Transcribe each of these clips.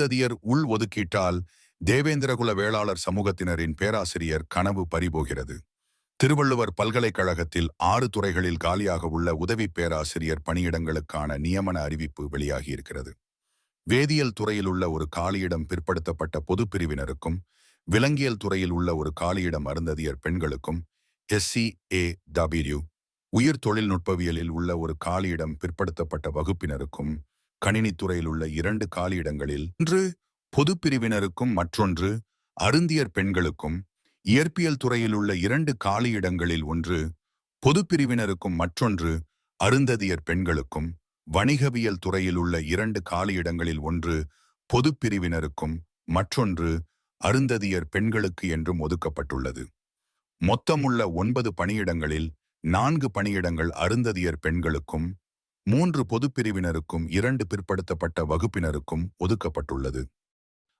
ததியர் உள் ஒதுக்கீட்டால் தேவேந்திரகுல வேளாளர் சமூகத்தினரின் பேராசிரியர் கனவு பறிபோகிறது. திருவள்ளுவர் பல்கலைக்கழகத்தில் ஆறு துறைகளில் காலியாக உள்ள உதவி பேராசிரியர் பணியிடங்களுக்கான நியமன அறிவிப்பு வெளியாகியிருக்கிறது. வேதியியல் துறையில் உள்ள ஒரு காலியிடம் பிற்படுத்தப்பட்ட பொது பிரிவினருக்கும் விலங்கியல் துறையில் உள்ள ஒரு காலியிடம் அருந்ததியர் பெண்களுக்கும் எஸ்சி ஏ டபிள்யூ உயிர் தொழில்நுட்பவியலில் உள்ள ஒரு காலியிடம் பிற்படுத்தப்பட்ட வகுப்பினருக்கும் கணினித்துறையில் உள்ள இரண்டு காலியிடங்களில் ஒன்று பொதுப் பிரிவினருக்கும் மற்றொன்று அருந்தியர் பெண்களுக்கும் இயற்பியல் துறையில் உள்ள இரண்டு காலியிடங்களில் ஒன்று பொது பிரிவினருக்கும் மற்றொன்று அருந்ததியர் பெண்களுக்கும் வணிகவியல் துறையில் உள்ள இரண்டு காலியிடங்களில் ஒன்று பொதுப் பிரிவினருக்கும் மற்றொன்று அருந்ததியர் பெண்களுக்கு என்றும் ஒதுக்கப்பட்டுள்ளது. மொத்தமுள்ள ஒன்பது பணியிடங்களில் நான்கு பணியிடங்கள் அருந்ததியர் பெண்களுக்கும் மூன்று பொதுப் பிரிவினருக்கும் இரண்டு பிற்படுத்தப்பட்ட வகுப்பினருக்கும் ஒதுக்கப்பட்டுள்ளது.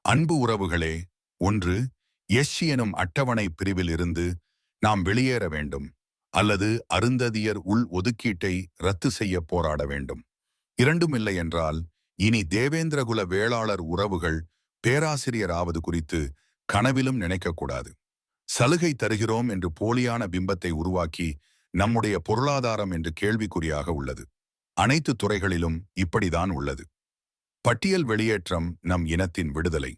அன்பு உறவுகளே ஒன்று எஸ்சி எனும் அட்டவணை பிரிவில் இருந்து நாம் வெளியேற வேண்டும் அல்லது அருந்ததியர் உள் ஒதுக்கீட்டை ரத்து செய்ய போராட வேண்டும். இரண்டும் இல்லை என்றால் இனி தேவேந்திரகுல வேளாளர் உறவுகள் பேராசிரியர் ஆவது குறித்து கனவிலும் நினைக்கக்கூடாது சலுகை தருகிறோம் என்று போலியான பிம்பத்தை உருவாக்கி நம்முடைய பொருளாதாரம் என்று கேள்விக்குறியாக உள்ளது. அனைத்து துறைகளிலும் இப்படிதான் உள்ளது. பட்டியல் வெளியேற்றம் நம் இனத்தின் விடுதலை.